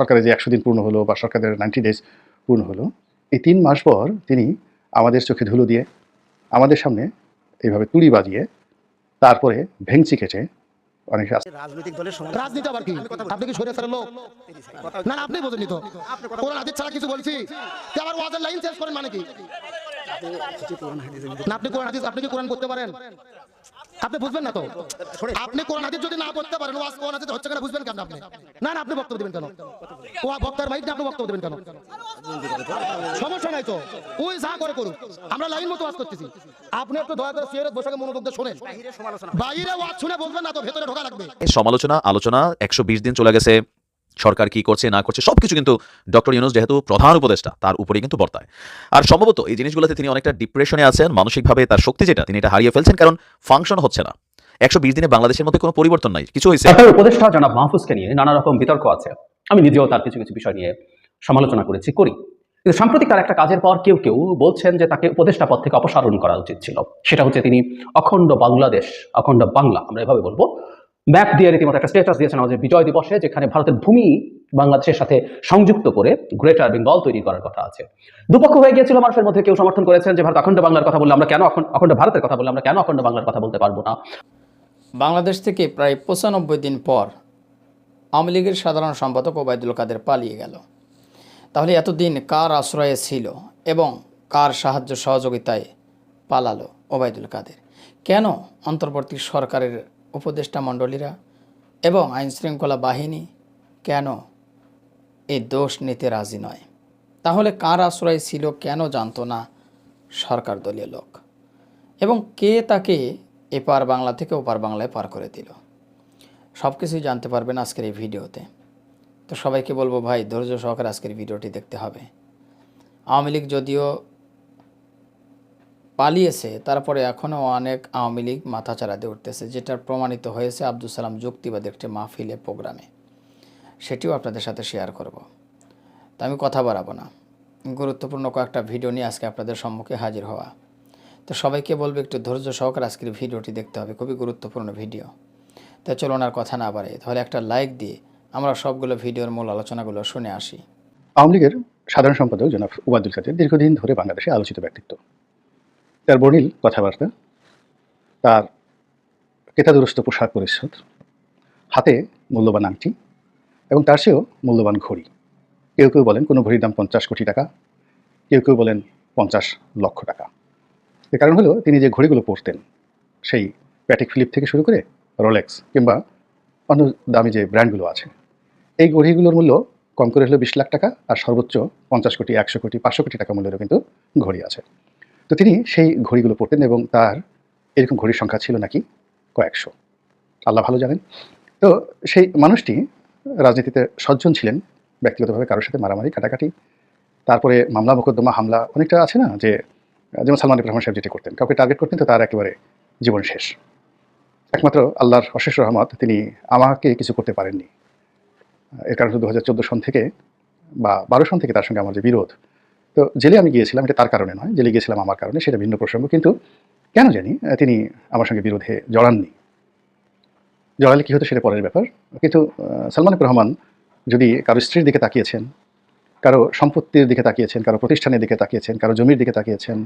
সরকারের যে একশো দিন পূর্ণ হলো বা সরকারের নাইনটি ডেজ পূর্ণ হলো এই তিন মাস পর তিনি আমাদের চোখে ধুলো দিয়ে আমাদের সামনে এইভাবে তুড়ি বাজিয়ে তারপরে ভেংচি কেটে অনেক রাজনৈতিক দলের সমাজ রাজনীতি আবার কি? আপনি কি সরে লোক? না না আপনি বোঝেনি তো। কোরআন হাদিস ছাড়া কিছু বলছি। যে আবার ওয়াজের লাইন চেঞ্জ করেন মানে কি? না আপনি কোরআন হাদিস আপনি কি কোরআন করতে পারেন? আপনি বুঝবেন না তো? আপনি কোরআন হাদিস যদি না পড়তে পারেন ওয়াজ কোরআন হাদিস হচ্ছে কেন বুঝবেন কেন আপনি? না না আপনি বক্তব্য দিবেন কেন? ও বক্তার মাইক আপনি বক্তব্য দিবেন কেন? সমস্যা নাই তো? ওই যা করে করুক। আমরা লাইন মতো ওয়াজ করতেছি। আপনি একটু দয়া করে সিয়ারত বসে মনোযোগ দিয়ে শোনেন। বাইরে ওয়াজ শুনে বলবেন না তো ভেতরে ঢোকা লাগবে। সমালোচনা আলোচনা একশো বিশ দিন চলে গেছে। সরকার কি করছে, না করছে, সবকিছু কিন্তু ডক্টর ইউনুস যেহেতু প্রধান উপদেষ্টা, তার উপরেই কিন্তু বর্তায়। আর সম্ভবত এই জিনিসগুলোতে তিনি অনেকটা ডিপ্রেশনে আছেন, মানসিকভাবে তার শক্তি যেটা, তিনি এটা হারিয়ে ফেলছেন, কারণ ফাংশন হচ্ছে না। একশো বিশ দিনে বাংলাদেশের মধ্যে কোনো পরিবর্তন নাই, কিছু হয়েছে। উপদেষ্টা জনাব মাহফুজকে নিয়ে নানা রকম বিতর্ক আছে। আমি নিজেও তার কিছু কিছু বিষয় নিয়ে সমালোচনা করেছি, করি। কিন্তু সাম্প্রতিক তার একটা কাজের পর কেউ কেউ বলছেন যে তাকে উপদেষ্টা পদ থেকে অপসারণ করা উচিত ছিল। সেটা হচ্ছে তিনি অখণ্ড বাংলাদেশ, অখণ্ড বাংলা, আমরা এভাবে বলব ম্যাপ দিয়ে রীতিমতো একটা স্টেটাস দিয়েছেন আমাদের বিজয় দিবসে, যেখানে ভারতের ভূমি বাংলাদেশের সাথে সংযুক্ত করে গ্রেটার বেঙ্গল তৈরি করার কথা আছে। দুপক্ষ হয়ে গিয়েছিল মানুষের মধ্যে কেউ সমর্থন করেছেন যে ভারত অখণ্ড বাংলার কথা বললে আমরা কেন অখণ্ড ভারতের কথা বললে আমরা কেন অখণ্ড বাংলার কথা বলতে পারব না? বাংলাদেশ থেকে প্রায় পঁচানব্বই দিন পর আওয়ামী লীগের সাধারণ সম্পাদক ওবায়দুল কাদের পালিয়ে গেল। তাহলে এতদিন কার আশ্রয়ে ছিল এবং কার সাহায্য সহযোগিতায় পালালো ওবায়দুল কাদের? কেন অন্তর্বর্তী সরকারের উপদেষ্টা মণ্ডলীরা এবং আইনশৃঙ্খলা বাহিনী, কেন এই দোষ নিতে রাজি নয়? তাহলে কার আশ্রয় ছিল, কেন জানতো না সরকার দলীয় লোক? এবং কে তাকে এপার বাংলা থেকে ওপার বাংলায় পার করে দিল? সব কিছুই জানতে পারবেন আজকের এই ভিডিওতে। তো সবাইকে বলব ভাই, ধৈর্য সহকারে আজকের ভিডিওটি দেখতে হবে। আওয়ামী লীগ যদিও পালিয়েছে, তারপরে এখনও অনেক আওয়ামী লীগ মাথাচাড়া দিয়ে উঠতেছে যেটা প্রমাণিত হয়েছে আব্দুল সালাম যুক্তিবাদী একটি মাহফিলে প্রোগ্রামে। সেটিও আপনাদের সাথে শেয়ার করব। তা আমি কথা বাড়াবো না। গুরুত্বপূর্ণ কয়েকটা ভিডিও নিয়ে আজকে আপনাদের সম্মুখে হাজির হওয়া। তো সবাইকে বলব একটু ধৈর্য সহকারে আজকের ভিডিওটি দেখতে হবে, খুবই গুরুত্বপূর্ণ ভিডিও। তা চলুন আর কথা না বাড়ে তাহলে একটা লাইক দিয়ে আমরা সবগুলো ভিডিওর মূল আলোচনাগুলো শুনে আসি। আওয়ামী লীগের সাধারণ সম্পাদক জনাব উবায়দুল কাদের দীর্ঘদিন ধরে বাংলাদেশে আলোচিত ব্যক্তিত্ব। তার বর্ণিল কথাবার্তা। তার কেতাদুরস্ত পোশাক পরিচ্ছদ, হাতে মূল্যবান আংটি এবং তার চেয়েও মূল্যবান ঘড়ি। কেউ কেউ বলেন কোনো ঘড়ির দাম পঞ্চাশ কোটি টাকা, কেউ কেউ বলেন পঞ্চাশ লক্ষ টাকা। এর কারণ হলো তিনি যে ঘড়িগুলো পরতেন, সেই প্যাটিক ফিলিপ থেকে শুরু করে রোলেক্স কিংবা অন্য দামি যে ব্র্যান্ডগুলো আছে, এই ঘড়িগুলোর মূল্য কম করে হলো বিশ লাখ টাকা আর সর্বোচ্চ পঞ্চাশ কোটি, একশো কোটি, পাঁচশো কোটি টাকা মূল্যেরও কিন্তু ঘড়ি আছে। তো তিনি সেই ঘড়িগুলো পড়তেন এবং তার এরকম ঘড়ির সংখ্যা ছিল নাকি কয়েকশো। আল্লাহ ভালো জানেন। তো সেই মানুষটি রাজনীতিতে সজ্জন ছিলেন, ব্যক্তিগতভাবে কারোর সাথে মারামারি, কাটাকাটি, তারপরে মামলা, মোকদ্দমা, হামলা অনেকটা আছে না যে, যেমন সালমান ইব রহমান সাহেব যেটা করতেন, কাউকে টার্গেট করতেন তো তার একেবারে জীবন শেষ। একমাত্র আল্লাহর অশেষ রহমত, তিনি আমাকে কিছু করতে পারেননি। এর কারণ দু হাজার সন থেকে বা বারো সন থেকে তার সঙ্গে আমার যে বিরোধ তো জেলে আমি গিয়েছিলাম, এটা তার কারণে নয়, জেলে গিয়েছিলাম আমার কারণে, সেটা ভিন্ন প্রসঙ্গ, কিন্তু কেন জানি তিনি আমার সঙ্গে বিরোধে জড়াননি। জড়ালে কী হতো সেটা পরের ব্যাপার। কিন্তু সালমান রহমান যদি কারও স্ত্রীর দিকে তাকিয়েছেন, কারও সম্পত্তির দিকে তাকিয়েছেন, কারও প্রতিষ্ঠানের দিকে তাকিয়েছেন, কারও জমির দিকে তাকিয়েছেন,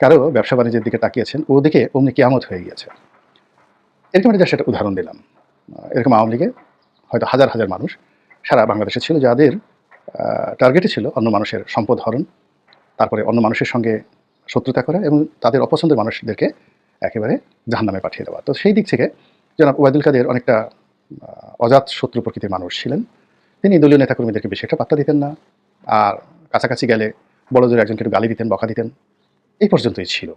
কারও ব্যবসা বাণিজ্যের দিকে তাকিয়েছেন ওদিকে অমনি কিয়ামত হয়ে গিয়েছে। এরকম একটা সেটা উদাহরণ দিলাম। এরকম আওয়ামী লীগে হয়তো হাজার হাজার মানুষ সারা বাংলাদেশে ছিল, যাদের টার্গেটে ছিল অন্য মানুষের সম্পদ হরণ। তারপরে অন্য মানুষের সঙ্গে শত্রুতা করা এবং তাদের অপছন্দের মানুষদেরকে একেবারে জাহান্নামে পাঠিয়ে দেওয়া। তো সেই দিক থেকে জনাব ওয়াইদুল কাদের অনেকটা অজাত শত্রু প্রকৃতির মানুষ ছিলেন। তিনি দলীয় নেতাকর্মীদেরকে বেশি একটা পাত্তা দিতেন না। আর কাছাকাছি গেলে বড় জোরে একজনকে গালি দিতেন, বকা দিতেন। এই পর্যন্তই ছিল।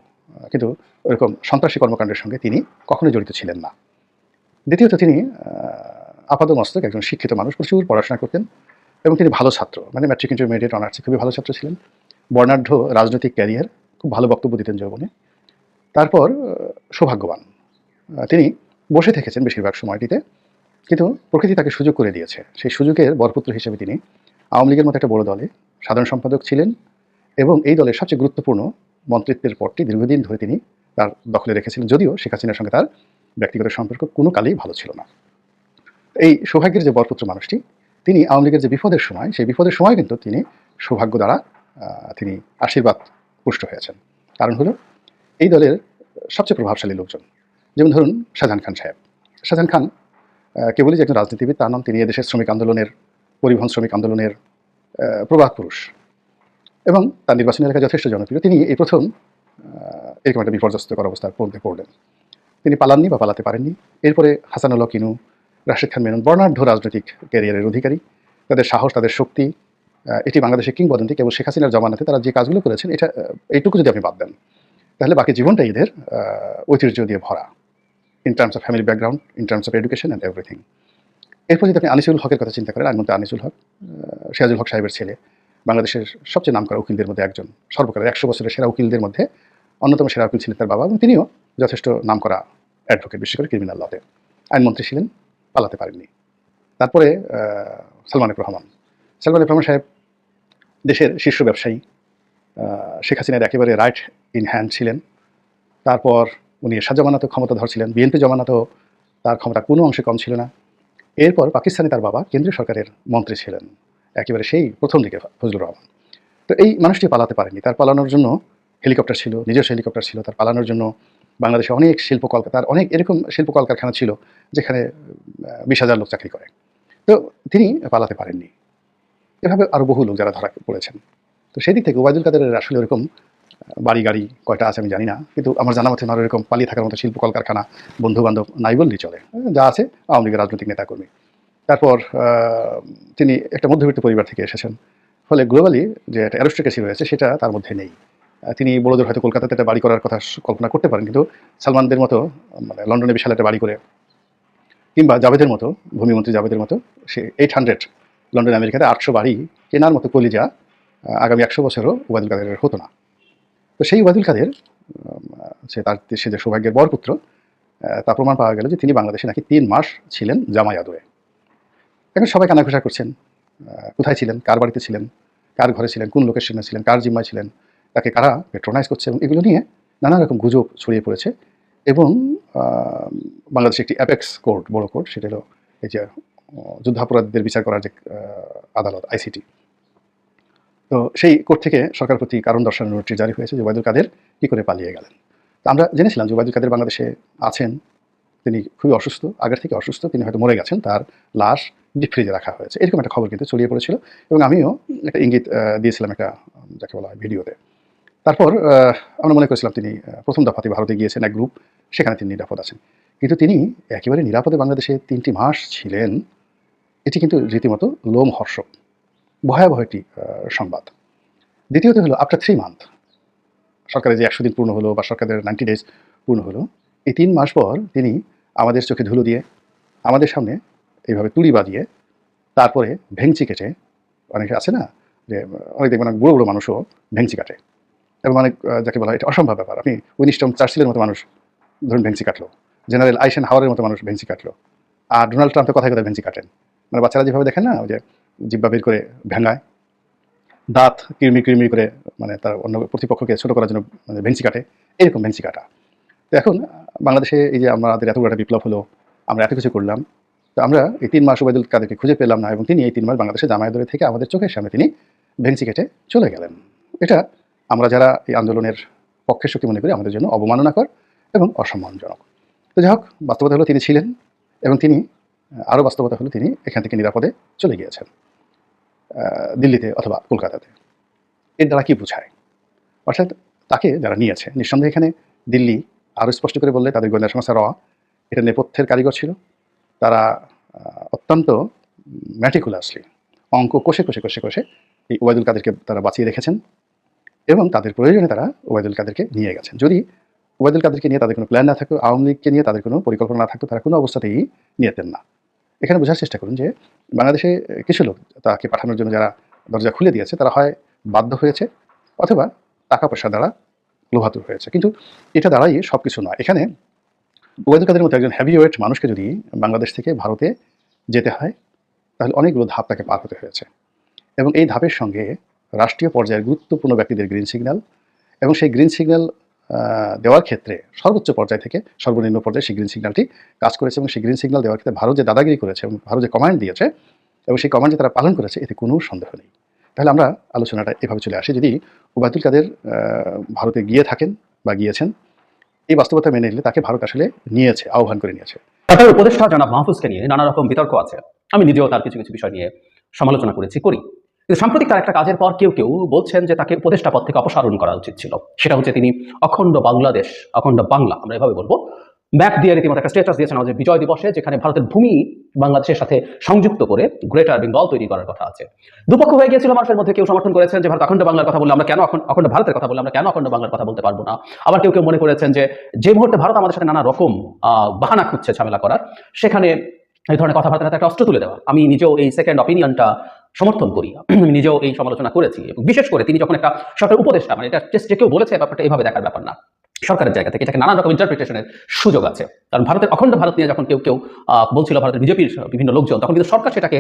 কিন্তু ওরকম সন্ত্রাসী কর্মকাণ্ডের সঙ্গে তিনি কখনোই জড়িত ছিলেন না। দ্বিতীয়ত তিনি আপাত মস্তক একজন শিক্ষিত মানুষ, প্রচুর পড়াশোনা করতেন এবং তিনি ভালো ছাত্র। মানে ম্যাট্রিক ইন্টারমিডিয়েট অনার্সে খুবই ভালো ছাত্র ছিলেন। বর্ণাঢ্য রাজনৈতিক ক্যারিয়ার, খুব ভালো বক্তব্য দিতেন যৌবনে। তারপর সৌভাগ্যবান। তিনি বসে থেকেছেন বেশিরভাগ সময়টিতে, কিন্তু প্রকৃতি তাকে সুযোগ করে দিয়েছে। সেই সুযোগের বরপুত্র হিসেবে তিনি আওয়ামী লীগের মতো একটা বড় দলে সাধারণ সম্পাদক ছিলেন এবং এই দলের সবচেয়ে গুরুত্বপূর্ণ মন্ত্রিত্বের পদটি দীর্ঘদিন ধরে তিনি তার দখলে রেখেছিলেন, যদিও শেখ হাসিনার সঙ্গে তার ব্যক্তিগত সম্পর্ক কোনো কালেই ভালো ছিল না। এই সৌভাগ্যের যে বরপুত্র মানুষটি, তিনি আওয়ামী লীগের যে বিপদের সময়, সেই বিপদের সময় কিন্তু তিনি সৌভাগ্য দ্বারা তিনি আশীর্বাদ পুষ্ট হয়েছেন। কারণ হলো এই দলের সবচেয়ে প্রভাবশালী লোকজন। যেমন ধরুন শাহজাহান খান সাহেব। শাহজাহান খান কেবলই যে একজন রাজনীতিবিদ তার নাম তিনি এদেশের শ্রমিক আন্দোলনের পরিবহন শ্রমিক আন্দোলনের আহ, প্রবাদ পুরুষ। এবং তার নির্বাচনী এলাকা যথেষ্ট জনপ্রিয়। তিনি এই প্রথম এরকম একটা বিপর্যস্তকর অবস্থার মধ্যে পড়লেন। তিনি পালাননি বা পালাতে পারেননি। এরপরে হাসানুল্লাহ কিনু রাশেদ খান মেনন বর্ণাঢ্য রাজনৈতিক ক্যারিয়ারের অধিকারী। তাদের সাহস তাদের শক্তি এটি বাংলাদেশের কিংবদন্তি কেবল শেখ হাসিনার জমানাতে তারা যে কাজগুলো করেছেন এটা এইটুকু যদি আপনি বাদ দেন তাহলে বাকি জীবনটা এদের ঐতিহ্য দিয়ে ভরা। In terms of family background in terms of education and everything এরপর যদি আপনি আনিসুল হকের কথা চিন্তা করেন আইনমন্ত্রী আনিসুল হক আহ, সিরাজুল হক সাহেবের ছেলে বাংলাদেশের সবচেয়ে নামকরা উকিলদের মধ্যে একজন সর্বকালের একশো বছরের সেরা উকিলদের মধ্যে অন্যতম সেরা উকিল ছিলেন তার বাবা এবং তিনিও যথেষ্ট নামকরা অ্যাডভোকেট বিশেষ করে ক্রিমিনাল লতে আইনমন্ত্রী ছিলেন পালাতে পারেননি। তারপরে আহ, সালমান এফ রহমান। সালমান রহমান সাহেব দেশের শীর্ষ ব্যবসায়ী শেখ হাসিনার একেবারে রাইট ইন হ্যান্ড ছিলেন। তারপর উনি এরশাদ জমানাতেও ক্ষমতাধর ছিলেন বিএনপি জমানাতেও তার ক্ষমতা কোনো অংশে কম ছিল না। এরপর পাকিস্তানে তার বাবা কেন্দ্রীয় সরকারের মন্ত্রী ছিলেন, একেবারে সেই প্রথম দিকে ফজলুর রহমান। তো এই মানুষটি পালাতে পারেনি। তার পালানোর জন্য হেলিকপ্টার ছিল, নিজস্ব হেলিকপ্টার ছিল, তার পালানোর জন্য বাংলাদেশে অনেক শিল্প কলকাতা তার অনেক এরকম শিল্প কলকারখানা ছিল, যেখানে বিশ হাজার লোক চাকরি করে। তো তিনি পালাতে পারেননি। এভাবে আরও বহু লোক যারা ধরা পড়েছেন। তো সেদিক থেকে ওবায়দুল কাদেরের আসলে ওরকম বাড়ি, গাড়ি কয়টা আছে আমি জানি না, কিন্তু আমার জানা মতে ওনার এরকম পালিয়ে থাকার মতো শিল্প কলকারখানা বন্ধু বান্ধব নাই বললেই চলে। যা আছে আওয়ামী লীগের রাজনৈতিক নেতাকর্মী। তারপর তিনি একটা মধ্যবিত্ত পরিবার থেকে এসেছেন। ফলে গ্লোবালি যে একটা অ্যারোস্ট্রেকাসি রয়েছে সেটা তার মধ্যে নেই। তিনি বড়দের হয়তো কলকাতাতে একটা বাড়ি করার কথা কল্পনা করতে পারেন, কিন্তু সালমানদের মতো মানে লন্ডনে বিশাল একটা বাড়ি করে, কিংবা জাভেদের মতো, ভূমিমন্ত্রী জাভেদের মতো, সে এইট হান্ড্রেড লন্ডন, আমেরিকাতে আটশো বাড়ি কেনার মতো কলিজা আগামী একশো বছরও ওবায়দুল কাদেরের হতো না। তো সেই ওবায়দুল কাদের সে তার, সে যে সৌভাগ্যের বরপুত্র তা প্রমাণ পাওয়া গেল যে তিনি বাংলাদেশে নাকি তিন মাস ছিলেন জামাই আদরে। এখন সবাই কানাঘোষা করছেন কোথায় ছিলেন, কার বাড়িতে ছিলেন, কার ঘরে ছিলেন, কোন লোকেশনে ছিলেন, কার জিম্মায় ছিলেন, তাকে কারা পেট্রোনাইজ করছে এবং এগুলো নিয়ে নানা রকম গুজব ছড়িয়ে পড়েছে এবং বাংলাদেশে একটি অ্যাপেক্স কোর্ট বড় কোর্ট সেটা হলো এই যে যুদ্ধাপরাধীদের বিচার করার যে আদালত আইসিটি তো সেই কোর্ট থেকে সরকার প্রতি কারণ দর্শানোর নোটিশ জারি হয়েছে যে কাদের কী করে পালিয়ে গেলেন। তো আমরা জেনেছিলাম যে কাদের বাংলাদেশে আছেন, তিনি খুবই অসুস্থ, আগের থেকে অসুস্থ, তিনি হয়তো মরে গেছেন, তার লাশ ডিপ ফ্রিজে রাখা হয়েছে। এরকম একটা খবর কিন্তু ছড়িয়ে পড়েছিল এবং আমিও একটা ইঙ্গিত দিয়েছিলাম একটা, যাকে বলা হয় ভিডিওতে। তারপর আমরা মনে করেছিলাম তিনি প্রথম দফাতে ভারতে গিয়েছেন এক গ্রুপ, সেখানে তিনি নিরাপদ আছেন। কিন্তু তিনি একেবারে নিরাপদে বাংলাদেশে তিনটি মাস ছিলেন এটি কিন্তু রীতিমতো লোমহর্ষক। ভয়াবহ একটি সংবাদ। দ্বিতীয়ত হলো আফটার থ্রি মান্থ সরকারের যে একশো দিন পূর্ণ হলো বা সরকারের নাইনটি ডেজ পূর্ণ হলো, এই তিন মাস পর তিনি আমাদের চোখে ধুলো দিয়ে, আমাদের সামনে এইভাবে তুড়ি বাজিয়ে, তারপরে ভেংচি কেটে, অনেকে আছে না, যে অনেক দেখবেন অনেক বুড়ো বুড়ো মানুষও ভেংচি কাটে। এবং অনেক যাকে বলা হয়, এটা অসম্ভব ব্যাপার। আপনি উইনিস্টন চার্চিলের মতো মানুষ ধরুন ভেংচি কাটলো, জেনারেল আইসেন হাওয়ারের মতো মানুষ ভেংচি কাটলো, আর ডোনাল্ড ট্রাম্পের কথায় কথা ভেংচি কাটেন। মানে বাচ্চারা যেভাবে দেখেন না, ওই যে জিব্বা বের করে ভেঙায়, দাঁত কিরমি কিরমি করে মানে তার অন্য প্রতিপক্ষকে ছোটো করার জন্য মানে ভেংচি কাটে, এরকম ভেংচি কাটা। তো এখন বাংলাদেশে এই যে আমাদের এত বড় একটা বিপ্লব হলো, আমরা এত কিছু করলাম, তো আমরা এই তিন মাস ওবায়দুল কাদেরকে খুঁজে পেলাম না, এবং তিনি এই তিন মাস বাংলাদেশে জামায়াত থেকে আমাদের চোখের সামনে তিনি ভেংচি কেটে চলে গেলেন। এটা আমরা যারা এই আন্দোলনের পক্ষের শক্তি মনে করি, আমাদের জন্য অবমাননাকর এবং অসম্মানজনক। তো যাই হোক, বাস্তবতা হলো তিনি ছিলেন, এবং তিনি আরও বাস্তবতা হলো তিনি এখান থেকে নিরাপদে চলে গিয়েছেন দিল্লিতে অথবা কলকাতাতে। এর দ্বারা কি বোঝায়? অর্থাৎ তাকে যারা নিয়েছে, নিঃসন্দেহে এখানে দিল্লি আরও স্পষ্ট করে বললে তাদের গোয়েন্দা সংস্থা র এটা নেপথ্যের কারিগর ছিল। তারা অত্যন্ত ম্যাটিকুলাসলি অঙ্ক কষে কষে কষে কষে এই ওবায়দুল কাদেরকে তারা বাঁচিয়ে রেখেছেন এবং তাদের প্রয়োজনে তারা ওবায়দুল কাদেরকে নিয়ে গেছেন। যদি ওবায়দুল কাদেরকে নিয়ে তাদের কোনো প্ল্যান না থাকতো আওয়ামী লীগকে নিয়ে তাদের কোনো পরিকল্পনা না থাকতো তারা কোনো অবস্থাতেই নিয়েতেন না। এখানে বোঝার চেষ্টা করুন যে বাংলাদেশে কিছু লোক তাকে পাঠানোর জন্য যারা দরজা খুলে দিয়েছে, তারা হয় বাধ্য হয়েছে অথবা টাকা পয়সা দ্বারা লোভাতুর হয়েছে। কিন্তু এটা দ্বারাই সব কিছু নয়। এখানে ওবায়দুল কাদের মতো একজন হ্যাভি ওয়েট মানুষকে যদি বাংলাদেশ থেকে ভারতে যেতে হয়, তাহলে অনেকগুলো ধাপ তাকে পার হতে হয়েছে। এবং এই ধাপের সঙ্গে রাষ্ট্রীয় পর্যায়ের গুরুত্বপূর্ণ ব্যক্তিদের গ্রিন সিগন্যাল এবং সেই গ্রিন সিগন্যাল দেওয়ার ক্ষেত্রে সর্বোচ্চ পর্যায় থেকে সর্বনিম্ন পর্যায়ে সেই গ্রিন সিগন্যালটি কাজ করেছে এবং সেই গ্রিন সিগন্যাল দেওয়ার ক্ষেত্রে ভারত যে দাদাগিরি করেছে এবং ভারত যে কমান্ড দিয়েছে এবং সেই কমান্ড যে তারা পালন করেছে, এতে কোনো সন্দেহ নেই। তাহলে আমরা আলোচনাটা এভাবে চলে আসি। যদি ওবায়দুল কাদের ভারতে গিয়ে থাকেন বা গিয়েছেন, এই বাস্তবতা মেনে নিলে তাকে ভারত আসলে নিয়েছে, আহ্বান করে নিয়েছে। সরকারের উপদেষ্টা জনাব মাহফুজকে নিয়ে নানা রকম বিতর্ক আছে। আমি নিজেও তার কিছু কিছু বিষয় নিয়ে সমালোচনা করেছি, করি। কিন্তু সাম্প্রতিক তার একটা কাজের পর কেউ কেউ বলছেন যে তাকে উপদেষ্টা পদ থেকে অপসারণ করা উচিত ছিল। সেটা হচ্ছে তিনি অখণ্ড বাংলাদেশ, অখণ্ড বাংলা, আমরা এভাবে বলব। ম্যাপ দিয়ে রীতিমতো একটা স্ট্যাটাস দিয়েছেন আমাদের বিজয় দিবসে, যেখানে ভারতের ভূমি বাংলাদেশের সাথে সংযুক্ত করে গ্রেটার বেঙ্গল তৈরি করার কথা আছে। দুপক্ষ হয়ে গিয়েছিল মানুষের মধ্যে, কেউ সমর্থন করেছেন যে ভারত অখণ্ড বাংলার কথা বললে আমরা কেন অখণ্ড- ভারতের কথা বললে আমরা কেন অখণ্ড বাংলার কথা বলতে পারব না? আবার কেউ কেউ মনে করেছেন যে যে মুহূর্তে ভারত আমাদের সাথে নানা রকম বাহানা খুঁজছে, ঝামেলা করার, সেখানে এই ধরনের কথাবার্তার হাতে একটা অস্ত্র তুলে দেওয়া। আমি নিজেও এই সেকেন্ড অপিনিয়নটা সমর্থন করি। আমি নিজেও এই সমালোচনা করেছি বিশেষ করে তিনি যখন একটা সরকার উপদেষ্টা মানে এটা যে কেউ বলেছে ব্যাপারটা এইভাবে দেখার ব্যাপার না। সরকারের জায়গা থেকে এটাকে নানান রকম ইন্টারপ্রিটেশনের সুযোগ আছে। কারণ ভারতের অখণ্ড ভারত নিয়ে যখন কেউ কেউ বলছিল ভারতের বিজেপির বিভিন্ন লোকজন, তখন কিন্তু সরকার সেটাকে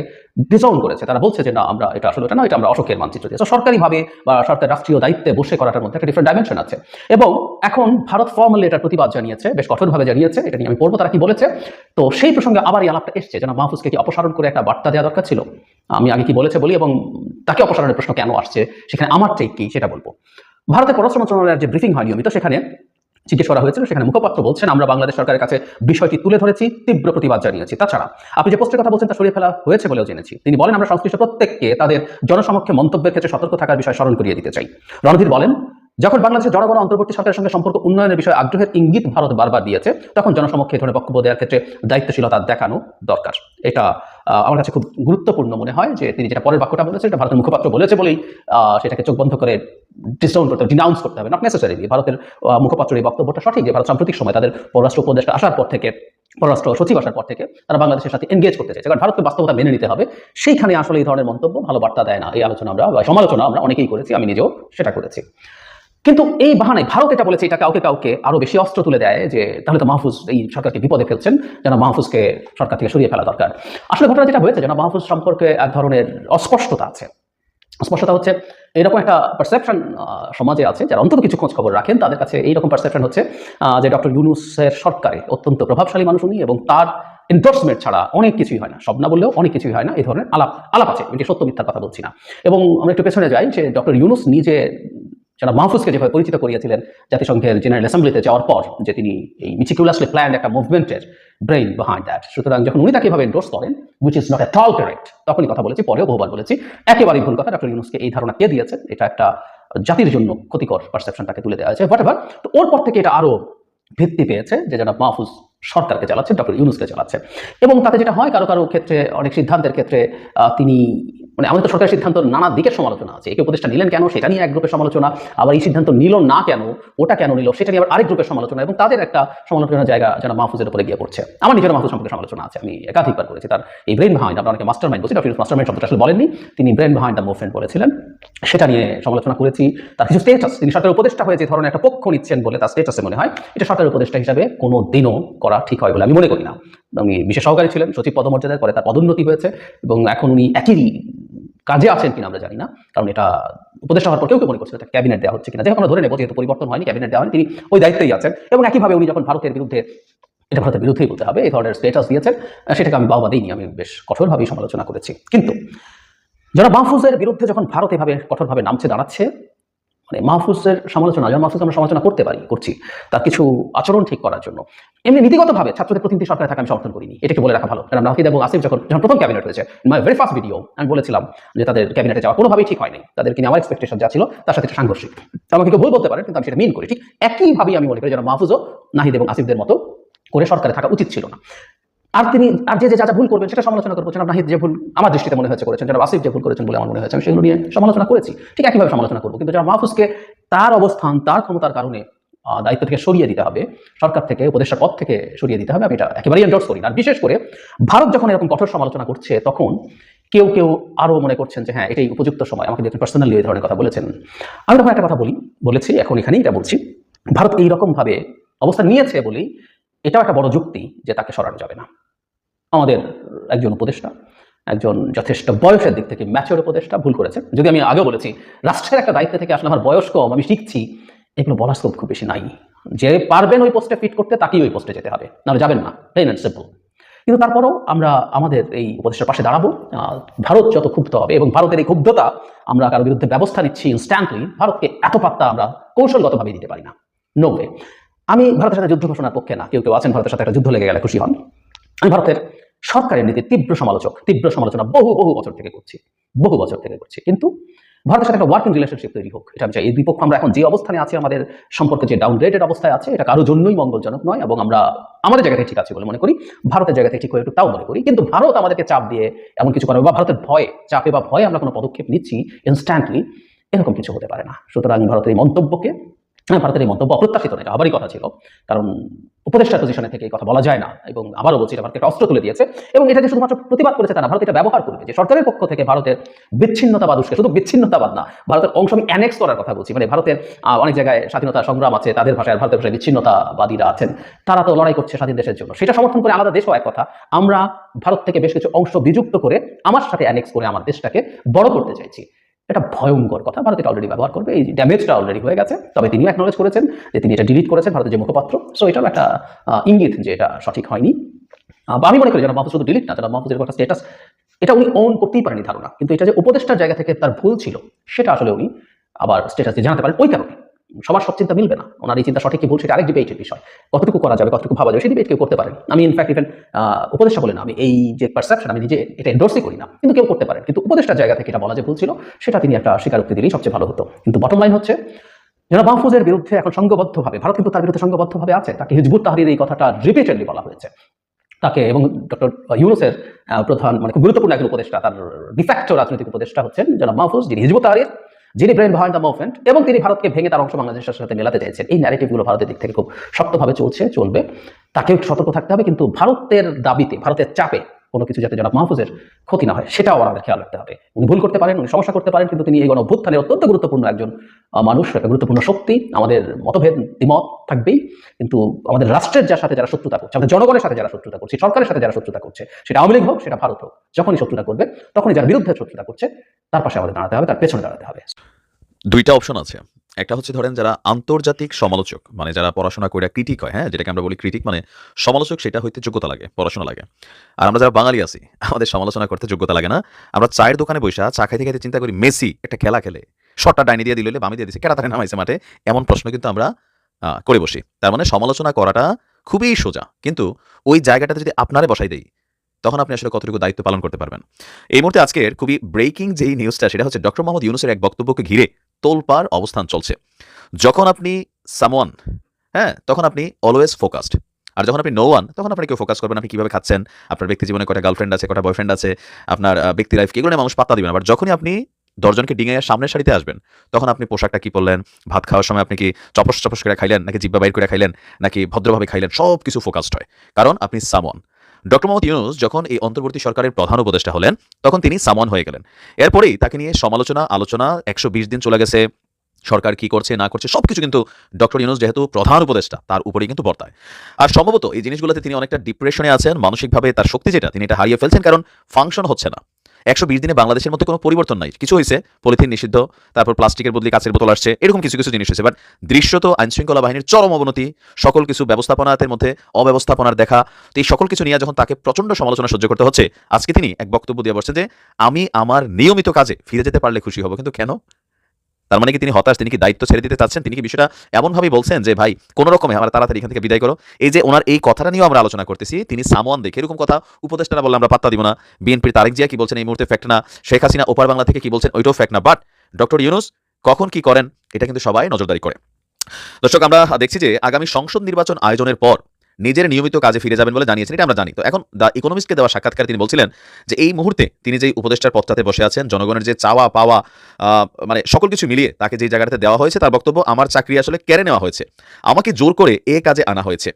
ডিসাউন করেছে। তারা বলছে যে, না, আমরা এটা আসলে এটা না এটা আমরা অশোকের মানচিত্র দিয়েছি সরকারিভাবে বা সরকার রাষ্ট্রীয় দায়িত্বে বসে করাটার মধ্যে একটা ডিফারেন্ট ডাইমেনশন আছে। এবং এখন ভারত ফর্মালি এটার প্রতিবাদ জানিয়েছে, বেশ কঠোরভাবে জানিয়েছে, এটা নিয়ে আমি পড়ব তারা কি বলেছে। তো সেই প্রসঙ্গে আবার এই আলাপটা এসছে, যেন মাহফুজকে কি অপসারণ করে একটা বার্তা দেওয়া দরকার ছিল? আমি আগে কি বলেছে বলি এবং তাকে অপসারণের প্রশ্ন কেন আসছে? সেখানে আমার ঠিক কি সেটা বলব। ভারতের পররাষ্ট্র মন্ত্রণালয়ের যে ব্রিফিং হয় নিয়মিত সেখানে জিজ্ঞেস করা হয়েছিল, সেখানে মুখপাত্র বলছেন, আমরা বাংলাদেশ সরকারের কাছে বিষয়টি তুলে ধরেছি, তীব্র প্রতিবাদ জানিয়েছি। তাছাড়া আপনি যে পোস্টের কথা বলছেন তা সরিয়ে ফেলা হয়েছে বলেও জেনেছি। তিনি বলেন, আমরা সংশ্লিষ্ট প্রত্যেককে তাদের জনসমক্ষে মন্তব্যের ক্ষেত্রে সতর্ক থাকার বিষয় স্মরণ করিয়ে দিতে চাই। রণধীর বলেন যখন বাংলাদেশের জনগণ অন্তর্বর্তী সরকারের সঙ্গে সম্পর্ক উন্নয়নের বিষয়ে আগ্রহের ইঙ্গিত ভারত বারবার দিয়েছে, তখন জনসমক্ষে এই ধরনের বক্তব্য দেওয়ার ক্ষেত্রে দায়িত্বশীলতা দেখানো দরকার। এটা আমার কাছে খুব গুরুত্বপূর্ণ মনে হয় যে তিনি যেটা পরের বাক্যটা বলেছে এটা ভারতের মুখপাত্র বলেছে বলেই সেটাকে চোখ বন্ধ করে ডিসডাউন করতে হবে ডিনাউন্স করতে হবে নট নেসেসারিলি ভারতের মুখপাত্রের এই বক্তব্যটা সঠিক, যে ভারত সাম্প্রতিক সময় তাদের পররাষ্ট্র উপদেষ্টা আসার পর থেকে, পররাষ্ট্র সচিব আসার পর থেকে তারা বাংলাদেশের সাথে এনগেজ করতে চাইছে। কারণ ভারতকে বাস্তবতা মেনে নিতে হবে, সেইখানে আসলে এই ধরনের মন্তব্য ভালো বার্তা দেয় না। এই আলোচনা আমরা সমালোচনা আমরা অনেকেই করেছি, আমি নিজেও সেটা করেছি। কিন্তু এই বাহানায় ভারত এটা বলেছে, এটা কাউকে কাউকে আরও বেশি অস্ত্র তুলে দেয় যে তাহলে তো মাহফুজ এই সরকারকে বিপদে ফেলছেন, যেন মাহফুজকে সরকার থেকে সরিয়ে ফেলা দরকার। আসলে ঘটনা যেটা হয়েছে, যেন মাহফুজ সম্পর্কে এক ধরনের অস্পষ্টতা আছে। স্পষ্টতা হচ্ছে, এরকম একটা পারসেপশন সমাজে আছে, যারা অন্তত কিছু খোঁজ খবর রাখেন, তাদের কাছে এইরকম পারসেপশন হচ্ছে যে ডক্টর ইউনুসের সরকারে অত্যন্ত প্রভাবশালী মানুষ উনি এবং তার এন্ডোর্সমেন্ট ছাড়া অনেক কিছুই হয় না। সব না বললেও অনেক কিছুই হয় না, এই ধরনের আলাপ আলাপ আছে, এটি সত্য মিথ্যার কথা বলছি না। এবং আমরা একটু পেছনে যাই যে ডক্টর ইউনুস নিজে যারা মাহফুজকে যেভাবে পরিচিত করিয়েছিলেন জাতিসংঘের জেনারেল অ্যাসেম্বলিতে যাওয়ার পর যে তিনি এই মিচিকুলাসলি প্ল্যান্ড একটা মুভমেন্টের ব্রেইন বিহাইন্ড দ্যাট সুতরাং যখন উনি তাকে এভাবে এন্ডোর্স করেন which is not at correct তখনই কথা বলেছি, পরেও বহুবার বলেছি, একেবারেই ভুল কথা, ডক্টর ইউনুসকে এই ধারণা কে দিয়েছে, এটা একটা জাতির জন্য ক্ষতিকর পারসেপশনটাকে তুলে দেওয়া হয়েছে হোয়াট এভার তো ওর পর থেকে এটা আরও ভিত্তি পেয়েছে যে যারা মাহফুজ সরকারকে চালাচ্ছে, ডক্টর ইউনুসকে চালাচ্ছে। এবং তাতে যেটা হয়, কারও কারও ক্ষেত্রে, অনেক সিদ্ধান্তের ক্ষেত্রে তিনি মানে আমাদের তো সরকারের সিদ্ধান্ত নানা দিকের সমালোচনা আছে। একে উপদেষ্টা নিলেন কেন? সেটা নিয়ে এক গ্রুপের সমালোচনা। আবার এই সিদ্ধান্ত নিল না কেন? ওটা কেন নিল? সেটা নিয়ে আবার আরেক গ্রুপের সমালোচনা এবং তাদের একটা সমালোচনার জায়গা যেন মাহফুজের উপরে গিয়ে পড়ছে। আমার নিজের মাহফুজ সম্পর্কে সমালোচনা আছে। আমি একাধিকবার করেছি তার এই ব্রেন বিহাইন্ড আমরা অনেকে মাস্টার মাইন্ড বলছি ডক্টর মাস্টার মাইন্ড শব্দটা আসলে বলেননি। তিনি ব্রেন বিহাইন্ড দ্য মুভমেন্ট বলেছিলেন। সেটা নিয়ে সমালোচনা করেছি। তার কিছু স্টেটাস তিনি সরকারের উপদেষ্টা হয়ে যে ধরনের একটা পক্ষ নিচ্ছেন বলে তার স্টেটাসে মনে হয়, এটা সরকারের উপদেষ্টা হিসাবে কোনো দিনও করা ঠিক হয় বলে আমি মনে করি না। উনি বিশেষ সহকারী ছিলেন, সচিব পদমর্যাদার পরে তার পদোন্নতি হয়েছে এবং এখন উনি একই কাজে আছেন কিনা আমরা জানি না। কারণ এটা উপদেষ্টা হওয়ার পর কেউ কেউ মনে করছে এটা ক্যাবিনেট দেওয়া হচ্ছে কিনা। যে কোনো ধরে নেব যেহেতু পরিবর্তন হয়নি, ক্যাবিনেট দেওয়া হয়নি, তিনি ওই দায়িত্বেই আছেন এবং একইভাবে উনি যখন ভারতের বিরুদ্ধে, এটা ভারতের বিরুদ্ধেই বলতে হবে, এই ধরনের স্টেটাস দিয়েছেন সেটাকে আমি বাবা দিইনি, আমি বেশ কঠোরভাবেই সমালোচনা করেছি। কিন্তু যারা মাহফুজের বিরুদ্ধে যখন ভারত এভাবে কঠোরভাবে নামছে, দাঁড়াচ্ছে মানে মাহফুজের সমালোচনা, যেমন মাহফুজ আমরা সমালোচনা করতে পারি, করছি, তার কিছু আচরণ ঠিক করার জন্য। এমনি নীতিগতভাবে ছাত্রদের প্রতিনিধি সরকারে থাকা আমি সমর্থন করিনি এটাকে বলে রাখা ভালো। কারণ নাহিদ এবং আসিফ যখন যখন প্রথম ক্যাবিনেট হয়েছে মাই ভেরি ফার্স্ট ভিডিও আমি বলেছিলাম যে তাদের ক্যাবিনেটে যাওয়া কোনোভাবেই ঠিক হয়নি। তাদেরকে নিয়ে আমার এক্সপেকটেশন যা ছিল, তার সাথে সাংঘর্ষিক। আমাকে কেউ ভুল বলতে পারেন কিন্তু আমি সেটা মিন করি। ঠিক একইভাবেই আমি মনে করি যেন মাহফুজও নাহিদ এবং আসিফদের মতো করে সরকারে থাকা উচিত ছিল না। আর তিনি, আর যে যে, যা ভুল করবেন সেটা সমালোচনা করব যেন নাহিদ যে ভুল আমার দৃষ্টিতে মনে হয়েছে করেছেন যেন আসিফ যে ভুল করেছেন বলে আমার মনে হয়েছে। আমি সেগুলো নিয়ে সমালোচনা করেছি। ঠিক একইভাবে সমালোচনা করব। কিন্তু যেন মাহফুজকে তার অবস্থান, তার ক্ষমতার কারণে দায়িত্ব থেকে সরিয়ে দিতে হবে, সরকার থেকে, উপদেষ্টার পদ থেকে সরিয়ে দিতে হবে। আমি এটা একেবারেই এন্ডোর্স করি আর বিশেষ করে ভারত যখন এরকম কঠোর সমালোচনা করছে, তখন কেউ কেউ আরও মনে করছেন যে হ্যাঁ এটাই উপযুক্ত সময়। আমাকে দেখে পার্সোনালি এই ধরনের কথা বলেছেন। আমি তখন একটা কথা বলি, বলেছি, এখন এখানেই এটা বলছি। ভারত এইরকম ভাবে অবস্থা নিয়েছে বলেই এটাও একটা বড় যুক্তি যে তাকে সরানো যাবে না। আমাদের একজন উপদেষ্টা, একজন যথেষ্ট বয়সের দিক থেকে ম্যাচের উপদেষ্টা, ভুল করেছে। যদি আমি আগে বলেছি, রাষ্ট্রের একটা দায়িত্ব থেকে আসলে আমার বয়স কম আমি শিখছি, এগুলো বলার স্কোপ খুব বেশি নাই। যে পারবেন ওই পোস্টে ফিট করতে, তাকেই ওই পোস্টে যেতে হবে। নাহলে যাবেন না। প্লেন অ্যান্ড সিম্পল কিন্তু তারপরও আমরা আমাদের এই উপদেষ্টার পাশে দাঁড়াবো। ভারত যত ক্ষুব্ধ হবে এবং ভারতের এই ক্ষুব্ধতা আমরা কারোর বিরুদ্ধে ব্যবস্থা নিচ্ছি ইনস্ট্যান্টলি ভারতকে এত পাত্তা আমরা কৌশলগতভাবে দিতে পারি না। নো আমি ভারতের সাথে যুদ্ধ ঘোষণার পক্ষে না। কেউ কেউ আছেন, ভারতের সাথে একটা যুদ্ধ লেগে গেলে খুশি হন। আমি ভারতের সরকারের নীতির তীব্র সমালোচক, তীব্র সমালোচনা বহু বহু বছর থেকে করছি, বহু বছর থেকে করছি। কিন্তু ভারতের সাথে একটা ওয়ার্কিং রিলেশনশিপ তৈরি হোক, এটা চাই। এই দুই পক্ষ আমরা এখন যে অবস্থানে আছি, আমাদের সম্পর্কে যে ডাউনগ্রেডেড অবস্থায় আছে, এটা কারোর জন্যই মঙ্গলজনক নয় এবং আমরা আমাদের জায়গা থেকে ঠিক আছে বলে মনে করি। ভারতের জায়গা থেকে ঠিক হয়ে একটু তাও মনে করি। কিন্তু ভারত আমাদেরকে চাপ দিয়ে এমন কিছু করে বা ভারতের ভয়ে, চাপে বা ভয়ে আমরা কোনো পদক্ষেপ নিচ্ছি ইনস্ট্যান্টলি এরকম কিছু হতে পারে না। সুতরাং ভারতের এই মন্তব্যকে ভারতের এই মন্তব্য অপ্রত্যাশিত নয় আবারই কথা ছিল। কারণ উপদেষ্টা পজিশনে থেকে এই কথা বলা যায় না, এবং আবারও বলছি, এটা ভারতকে একটা অস্ত্র তুলে দিয়েছে, এবং এটা যে শুধুমাত্র প্রতিবাদ করেছে তা না, ভারত এটা ব্যবহার করবে। যে সরকারের পক্ষ থেকে ভারতের বিচ্ছিন্নতাবাদ উস্কে, শুধু বিচ্ছিন্নতাবাদ না, ভারতের অংশ আমি অ্যানেক্স করার কথা বলছি মানে ভারতের অনেক জায়গায় স্বাধীনতা সংগ্রাম আছে, তাদের ভাষায় ভারতের ভাষায় বিচ্ছিন্নতাবাদীরা আছেন, তারা তো লড়াই করছে স্বাধীন দেশের জন্য। সেটা সমর্থন করে আলাদা দেশও এক কথা, আমরা ভারত থেকে বেশ কিছু অংশ বিযুক্ত করে আমার সাথে অ্যানেক্স করে আমার দেশটাকে বড় করতে চাইছি। এটা ভয়ঙ্কর কথা। ভারত এটা অলরেডি ব্যবহার করবে। এই ড্যামেজটা অলরেডি হয়ে গেছে। তবে তিনিও অ্যাকনোলেজ করেছেন যে তিনি এটা ডিলিট করেছেন ভারতের যে মুখপাত্র। সো এটাও একটা ইঙ্গিত যে এটা সঠিক হয়নি। বা আমি মনে করি যেন মাহফুজ শুধু ডিলিট না, যেন মাহফুজের কথা স্টেটাস এটা উনি অন করতেই পারেনি ধারণা। কিন্তু এটা যে উপদেষ্টার জায়গা থেকে তার ভুল ছিল, সেটা আসলে উনি আবার স্টেটাস জানাতে পারেন। ওই কারণে। সবার সব চিন্তা মিলবে না। ওনার এই চিন্তা সঠিক কি ভুল সেটা আরেক ডিবেটের বিষয়। কতটুকু করা যাবে, কতটুকু ভাবা যাবে সেই ডিবেট কেউ করতে পারেন। আমি ইনফ্যাক্ট ইভেন উপদেষ্টা বলে না, আমি এই যে পারসেপশন আমি নিজে এটা এন্ডোর্সই করি না। কিন্তু কেউ করতে পারেন। কিন্তু উপদেষ্টার জায়গা থেকে এটা বলা যে ভুল ছিল, সেটা তিনি একটা স্বীকারোক্তি দিলেই সবচেয়ে ভালো হতো। কিন্তু বটম লাইন হচ্ছে, যারা মাহফুজের বিরুদ্ধে এখন সংঘবদ্ধভাবে ভারত কিন্তু তার বিরুদ্ধে সংঘবদ্ধভাবে আছে, তাকে হিজবুত তাহারির এই কথাটা রিপিটেডলি বলা হয়েছে। তাকে এবং ডক্টর ইউনুসের প্রধান মানে খুব গুরুত্বপূর্ণ একজন উপদেষ্টা, তার ডিফ্যাক্টো রাজনৈতিক উপদেষ্টা হচ্ছেন, যারা মাহফুজ যিনি হিজবুত তাহারির যিনি ব্রেন বিহাইন্ড দ্য মুভমেন্ট এবং তিনি ভারতকে ভেঙে তার অংশ বাংলাদেশের সাথে মেলাতে চাইছেন। এই ন্যারেটিভগুলো ভারতের দিক থেকে খুব শক্তভাবে চলছে, চলবে। তাকেও সতর্ক থাকতে হবে, কিন্তু ভারতের দাবিতে, ভারতের চাপে কোনো কিছু যাতে জনাব মাহফুজের ক্ষতি না হয়, সেটাও আমাদের খেয়াল রাখতে হবে। উনি ভুল করতে পারেন, উনি সমস্যা করতে পারেন, কিন্তু তিনি এই গণ অভ্যুত্থানের অত্যন্ত গুরুত্বপূর্ণ একজন মানুষ, একটা গুরুত্বপূর্ণ শক্তি। আমাদের মতভেদ, দ্বিমত থাকবেই, কিন্তু আমাদের রাষ্ট্রের যার সাথে যারা শত্রুতা করছে, আমাদের জনগণের সাথে যারা শত্রুতা করছে, সরকারের সাথে যারা শত্রুতা করছে, সেটা আওয়ামী লীগ হোক, সেটা ভারত হোক, যখনই শত্রুতা করবে, তখনই যার বিরুদ্ধে শত্রুতা করছে, তার পাশে আমাদের দাঁড়াতে হবে, তার পেছনে দাঁড়াতে হবে। দুইটা অপশন আছে। একটা হচ্ছে ধরেন যারা আন্তর্জাতিক সমালোচক মানে যারা পড়াশোনা করে ক্রিটিক হয় হ্যাঁ? যেটাকে আমরা বলি ক্রিটিক মানে সমালোচক সেটা হইতে যোগ্যতা লাগে, পড়াশোনা লাগে। আর আমরা যারা বাঙালি আছি, আমাদের সমালোচনা করতে যোগ্যতা লাগে না। আমরা চায়ের দোকানে বসে চা খাইতে খাইতে চিন্তা করি, মেসি একটা খেলা খেলে, শটটা ডাইনি দিয়ে দিলে, বামি দিয়ে দিচ্ছে কেটা তাকে নামাইছে মাঠে, এমন প্রশ্ন কিন্তু আমরা করে বসি। তার মানে সমালোচনা করাটা খুবই সোজা। কিন্তু ওই জায়গাটাতে যদি আপনারে বসাই দেই, তখন আপনি আসলে কতটুকু দায়িত্ব পালন করতে পারবেন। এই মুহূর্তে আজকের খুবই ব্রেকিং যেই নিউজটা সেটা হচ্ছে ডক্টর মোহাম্মদ ইউনুসের এক বক্তব্যকে ঘিরে তোলপাড় অবস্থান চলছে। যখন আপনি সামওয়ান হ্যাঁ তখন আপনি অলওয়েজ ফোকাসড আর যখন আপনি নো ওয়ান তখন আপনি কেউ ফোকাস করবেন আপনি কীভাবে খাচ্ছেন? আপনার ব্যক্তি জীবনে কটা গার্লফ্রেন্ড আছে কটা বয়ফ্রেন্ড আছে, আপনার ব্যক্তি লাইফ নিয়ে মানুষ পাত্তা দিবেন আবার যখনই আপনি দশজনকে ডিঙে সামনের সারিতে আসবেন, তখন আপনি পোশাকটা কি পরলেন? ভাত খাওয়ার সময় আপনি কি চপস চপস করে খাইলেন, নাকি জিব্বা বাইর করে খাইলেন, নাকি ভদ্রভাবে খাইলেন? সব কিছু ফোকাসড হয়। কারণ আপনি সামন ডক্টর মোহাম্মদ ইউনুস যখন এই অন্তর্বর্তী সরকারের প্রধান উপদেষ্টা হলেন, তখন তিনি সামন হয়ে গেলেন। এরপরেই তাকে নিয়ে সমালোচনা, আলোচনা, একশো বিশ দিন চলে গেছে, সরকার কি করছে, না করছে, সবকিছু কিন্তু ডক্টর ইউনুস যেহেতু প্রধান উপদেষ্টা, তার উপরেই কিন্তু বর্তায়। আর সম্ভবত এই জিনিসগুলোতে তিনি অনেকটা ডিপ্রেশনে আছেন, মানসিকভাবে তার শক্তি যেটা, তিনি এটা হারিয়ে ফেলছেন, কারণ ফাংশন হচ্ছে না। একশো বিশ দিনে বাংলাদেশের মধ্যে কোনো পরিবর্তন নাই। কিছু হয়েছে পলিথিন নিষিদ্ধ, তারপর প্লাস্টিকের বদলে কাঁচের বোতল আসছে, এরকম কিছু কিছু জিনিস হয়েছে বাট দৃশ্যত আইনশৃঙ্খলা বাহিনীর চরম অবনতি, সকল কিছু ব্যবস্থাপনাতের মধ্যে অব্যবস্থাপনার দেখা। তো এই সকল কিছু নিয়ে যখন তাকে প্রচণ্ড সমালোচনা সহ্য করতে হচ্ছে, আজকে তিনি এক বক্তব্য দিয়ে বসছেন যে, আমি আমার নিয়মিত কাজে ফিরে যেতে পারলে খুশি হব। কিন্তু কেন? তার মানে কি তিনি হতাশ? তিনি কি দায়িত্ব ছেড়ে দিতে চাচ্ছেন? তিনি কি বিষয়টা এমনভাবেই বলছেন যে, ভাই, কোনো রকমে আমরা তাড়াতাড়ি এখান থেকে বিদায় করো। এই যে ওনার এই কথাটা নিয়েও আমরা আলোচনা করতেছি, তিনি সামওয়ান দেখে এরকম কথা উপদেষ্টারা বললে আমরা পাত্তা দিব না। বিএনপির তারেক জিয়া কি বলছেন, এই মুহূর্তে ফ্যাক্ট না। শেখ হাসিনা ওপার বাংলা থেকে কি বলছেন, ওইটাও ফ্যাক্ট না। বাট ডক্টর ইউনুস কখন কি করেন, এটা কিন্তু সবাই নজরদারি করে। দর্শক, আমরা দেখছি যে আগামী সংসদ নির্বাচন আয়োজনের পর নিজের নিয়মিত কাজে ফিরে যাবেন বলে জানিয়েছেন, এটা আমরা জানি। তো এখন দ্য ইকোনমিক্সকে দেওয়া সাক্ষাৎকারে তিনি বলছিলেন যে এই মুহূর্তে তিনি যেই উপদেষ্টার পদটাতে বসে আছেন, জনগণের যে চাওয়া পাওয়া মানে সকল কিছু মিলিয়ে তাকে যে জায়গাটাতে দেওয়া হয়েছে তার বক্তব্য, আমার চাকরি আসলে কেড়ে নেওয়া হয়েছে। আমাকে জোর করে এ কাজে আনা হয়েছে।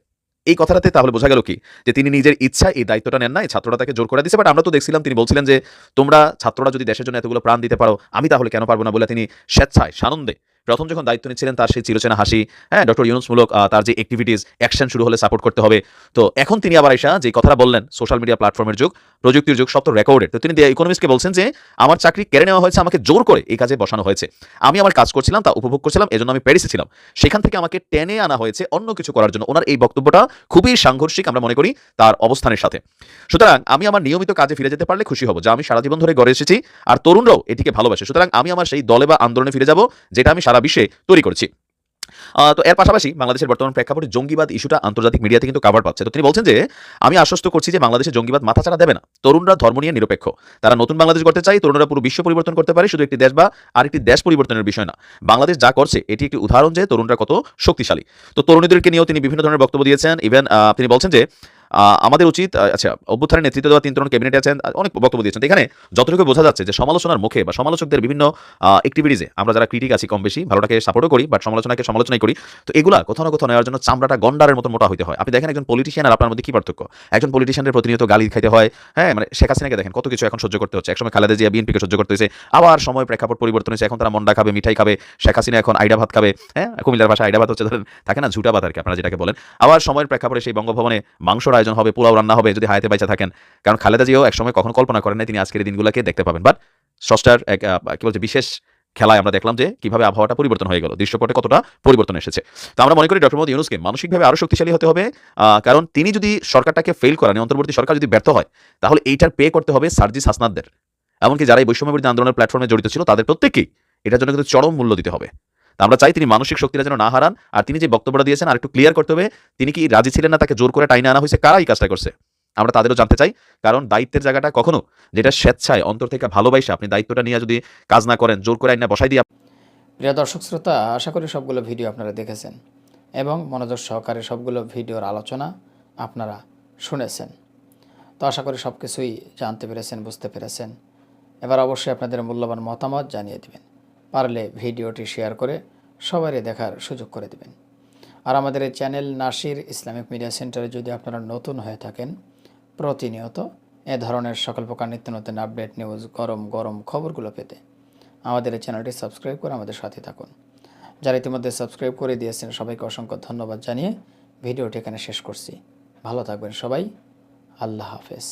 এই কথাটাতে তাহলে বোঝা গেল কি? যে তিনি নিজের ইচ্ছায় এই দায়িত্বটা নেন না এই ছাত্ররা তাকে জোর করে দিচ্ছে বাট আমরা তো দেখছিলাম তিনি বলছিলেন যে, তোমরা ছাত্ররা যদি দেশের জন্য এতগুলো প্রাণ দিতে পারো, আমি তাহলে কেন পারব না? বলে তিনি স্বেচ্ছায়, সানন্দে প্রথম যখন দায়িত্ব নিচ্ছিলেন তার সেই চিরচেনা হাসি হ্যাঁ ডক্টর ইউনুসমূলক তার যে অ্যাক্টিভিটিস অ্যাকশন শুরু হলে সাপোর্ট করতে হবে। তো এখন তিনি আবার এসা, যে কথাটা বললেন সোশ্যাল মিডিয়া প্ল্যাটফর্মের যুগ, প্রযুক্তির যুগ, সব তো রেকর্ডেড তো তিনি ইকোনমিক্সকে বলছেন যে, আমার চাকরি কেড়ে নেওয়া হয়েছে, আমাকে জোর করে এই কাজে বসানো হয়েছে। আমি আমার কাজ করছিলাম, তা উপভোগ করছিলাম, এজন্য আমি প্যারিসে ছিলাম। সেখান থেকে আমাকে টেনে আনা হয়েছে অন্য কিছু করার জন্য। ওনার এই বক্তব্যটা খুবই সাংঘর্ষিক, আমরা মনে করি, তার অবস্থানের সাথে। সুতরাং আমি আমার নিয়মিত কাজে ফিরে যেতে পারলে খুশি হব, যা আমি সারা জীবন ধরে গড়ে এসেছি, আর তরুণরাও এটিকে ভালোবাসে। সুতরাং আমি আমার সেই দলে বা আন্দোলনে ফিরে যাব, যেটা আমি সারা বিশ্বে তৈরি করেছি। তো এর পাশাপাশি বাংলাদেশের বর্তমান প্রেক্ষাপটে জঙ্গিবাদ ইস্যুটা আন্তর্জাতিক মিডিয়াতে কিন্তু কাভার পাচ্ছে। তো তিনি বলছেন যে, আমি আশ্বস্ত করছি যে বাংলাদেশে জঙ্গিবাদ মাথাচাড়া দেবে না। তরুণরা ধর্ম নিয়ে নিরপেক্ষ। তারা নতুন বাংলাদেশ করতে চাই তরুণরা পুরো বিশ্ব পরিবর্তন করতে পারে, শুধু একটি দেশ বা আরেকটি দেশ পরিবর্তনের বিষয় না। বাংলাদেশ যা করছে, এটি একটি উদাহরণ যে তরুণরা কত শক্তিশালী। তো তরুণীদেরকে নিয়েও তিনি বিভিন্ন ধরনের বক্তব্য দিয়েছেন। ইভেন তিনি বলছেন যে আমাদের উচিত আচ্ছা অভ্যুত্থানের নেতৃত্ব দেওয়া তিন তরুণ ক্যাবিনেটে আছেন অনেক বক্তব্য দিয়েছেন। এখানে যতটুকু বোঝা যাচ্ছে যে সমালোচনার মুখে বা সমালোচকদের বিভিন্ন অ্যাক্টিভিটিসে আমরা যারা ক্রিটিক আছি কম বেশি, ভালোটাকে সাপোর্টও করি বাট সমালোচনাকে সমালোচনাই করি। তো এগুলা কোথাও না কোথাও নেওয়ার জন্য চামড়াটা গন্ডারের মতো মোটা হতে হয়। আপনি দেখেন একজন পলিটিশিয়ান আর আপনার মধ্যে কি পার্থক্য? একজন পলিটিশিয়ানের প্রতিনিয়ত গালি খাইতে হয় হ্যাঁ? মানে শেখ হাসিনাকে দেখেন, কত কিছু এখন সহ্য করতে হচ্ছে। একসময় খালেদা জিয়া বিএনপিকে সহ্য করতে হয়েছে, আবার সময় প্রেক্ষাপট পরিবর্তন হয়েছে, এখন তারা মন্ডা খাবে, মিঠাই খাবে, শেখ হাসিনা এখন আইডা ভাত খাবে হ্যাঁ? কুমিল্লার ভাষা আইডা ভাত হচ্ছে, ধরেন, থাকে না ঝুটা ভাত আর কি, আপনারা যেটাকে বলেন। আবার সময়ের প্রেক্ষাপটে সেই বঙ্গভবনে মাংসর আয়োজন হবে, পোলাও রান্না হবে, যদি হায়াতে বাইচা থাকেন। কারণ খালেদা জিয়াও একসময় কখনো কল্পনা করেন নাই তিনি আজকের দিনগুলোকে দেখতে পাবেন। বাট স্রষ্টার এক কি বলছে, বিশেষ খেলায় আমরা দেখলাম যে কীভাবে আবহাওয়াটা পরিবর্তন হয়ে গেল। দৃশ্যপটে কতটা পরিবর্তন এসেছে। তো আমরা মনে করি ডক্টর মোদী ইউনুসকে মানসিকভাবে আরও শক্তিশালী হতে হবে কারণ তিনি যদি সরকারটাকে ফেল করেন অন্তর্বর্তী সরকার যদি ব্যর্থ হয়, তাহলে এইটার পে করতে হবে সার্জিস হাসনাদদের এমনকি যারা এই বৈষম্যবিরোধী আন্দোলনের প্ল্যাটফর্মে জড়িত ছিল, তাদের প্রত্যেককেই এটার জন্য কিন্তু চরম মূল্য দিতে হবে। আমরা চাই তিনি মানসিক শক্তিটা যেন না হারান। আর তিনি যে বক্তব্যটা দিয়েছেন আর একটু ক্লিয়ার করতে হবে, তিনি কি রাজি ছিলেন না তাকে জোর করে টাইনে আনা হয়েছে? কারা এই কাজটা করছে? আমরা তাদেরও জানতে চাই। কারণ দায়িত্বের জায়গাটা কখনো যেটা স্বেচ্ছায়, অন্তর থেকে ভালোবাসে, আপনি দায়িত্বটা নিয়ে যদি কাজ না করেন, জোর করে আইনা বসাই দিয়ে প্রিয় দর্শক শ্রোতা, আশা করি সবগুলো ভিডিও আপনারা দেখেছেন এবং মনোযোগ সহকারে সবগুলো ভিডিওর আলোচনা আপনারা শুনেছেন। তো আশা করি সব কিছুই জানতে পেরেছেন, বুঝতে পেরেছেন। এবার অবশ্যই আপনাদের মূল্যবান মতামত জানিয়ে দিবেন। পারলে ভিডিওটি শেয়ার করে সবারই দেখার সুযোগ করে দেবেন। আর আমাদের এই চ্যানেল নাসির ইসলামিক মিডিয়া সেন্টারে যদি আপনারা নতুন হয়ে থাকেন, প্রতিনিয়ত এ ধরনের সকল প্রকার নিত্য নতুন আপডেট, নিউজ, গরম গরম খবরগুলো পেতে আমাদের এই চ্যানেলটি সাবস্ক্রাইব করে আমাদের সাথে থাকুন। যারা ইতিমধ্যে সাবস্ক্রাইব করে দিয়েছেন, সবাইকে অসংখ্য ধন্যবাদ জানিয়ে ভিডিওটি এখানে শেষ করছি। ভালো থাকবেন সবাই। আল্লাহ হাফেজ।